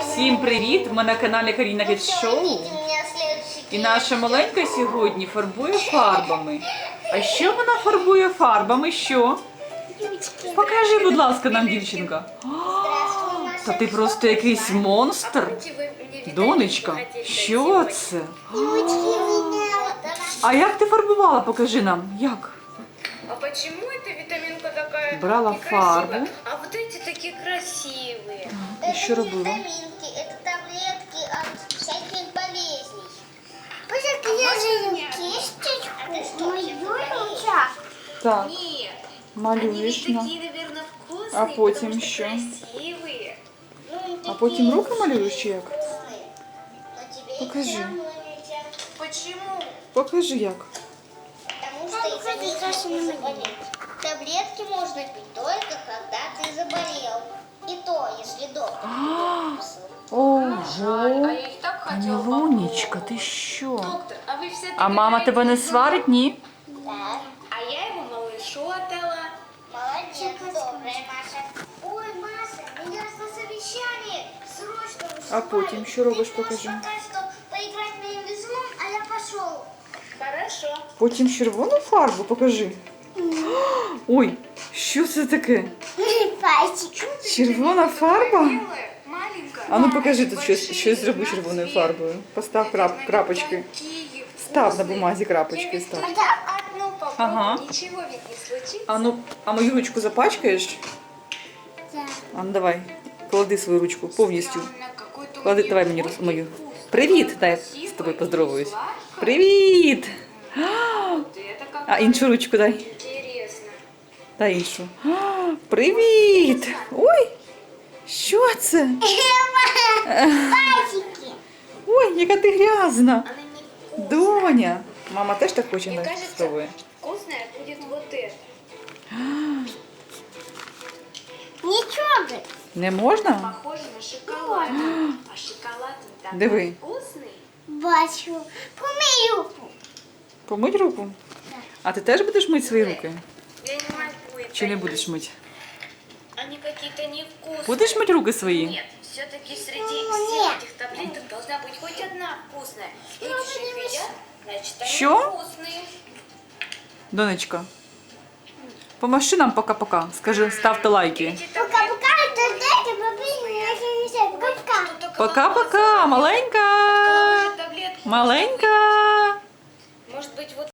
Всім привіт! Ми на каналі Каріна від Шоу. І наша маленька сьогодні фарбує фарбами. А що вона фарбує фарбами? Що? Покажи, будь ласка, нам дівчинка. Та ти просто якийсь монстр. Донечка, що це? А як ти фарбувала? Покажи нам. Як? А почему эта витаминка такая Брала некрасивая, фарбу. а вот эти такие красивые? І що робила? витаминки, это таблетки от всяких болезней. кисточку, мою ручак. Так, Нет, они малюєш ведь на. такие, наверное, вкусные, А потім потому что що? красивые. А потім руки малюєш чи як? Покажи. Почему? Покажи як. Потому что из-за них можно заболеть. Таблетки можно пить только когда ты заболел. И то, если доктор не Жаль, а Ого! я их так хотела Мілонечка, ти попробовать. що? Доктор, а вы все А мама тебе не сварить? Ні? Да. А я его малышу отдала. Молодец, добрая Маша. Ой, Маша, меня на совещании срочно А потім що робиш, покажи. Пока что поиграть моим веслом, а я пошел. Хорошо. Потім червону фарбу покажи. Ой, що це таке? Пальчик. Червона фарба? Белая, маленькая. А ну покажи тут щось, Большие щось зроби размер. червоною фарбою. Постав крап, крапочки. Такие Став на вкусные. бумазі крапочки, Я став. ведь одну попробую, Ага. ничего ведь не случится. А ну, а мою ручку запачкаєш? Да. А ну давай, клади свою ручку повністю. Странно, какой-то у Клади, неё давай мені роз- вкусный мою. вкус. Привіт! Дай Красивый з тобою и поздороваюсь. сладкий. Привіт! Вот это А какая іншу ручку дай. Интересно. Дай іншу. А, Привіт! Ой! Що це? Пальчики. Ой, яка ти грязна! Она не вкусная. Доня! Мама теж так хоче Мне на кажется, спробує. вкусная будет вот это. Ничего бы. Не можна? Похоже на шоколад. А шоколад не такой Диви. вкусный. Бачу. Помий руку. Помить руку? А ти теж будеш мити свої руки? Я не могу это Чи не есть. будеш мити? Они какие-то невкусные. Будеш мити руки свої? Нет, все-таки среди Ну, всех нет. этих таблеток должна быть хоть одна вкусная. Люди же их едят, значит они Що? вкусные. Донечка. Помаши нам пока-пока. Скажи, ставте лайки. Эти таблетки Пока-пока, это дайте, бабы, я не знаю. Пока-пока. только Пока-пока, Маленька. Может быть, вот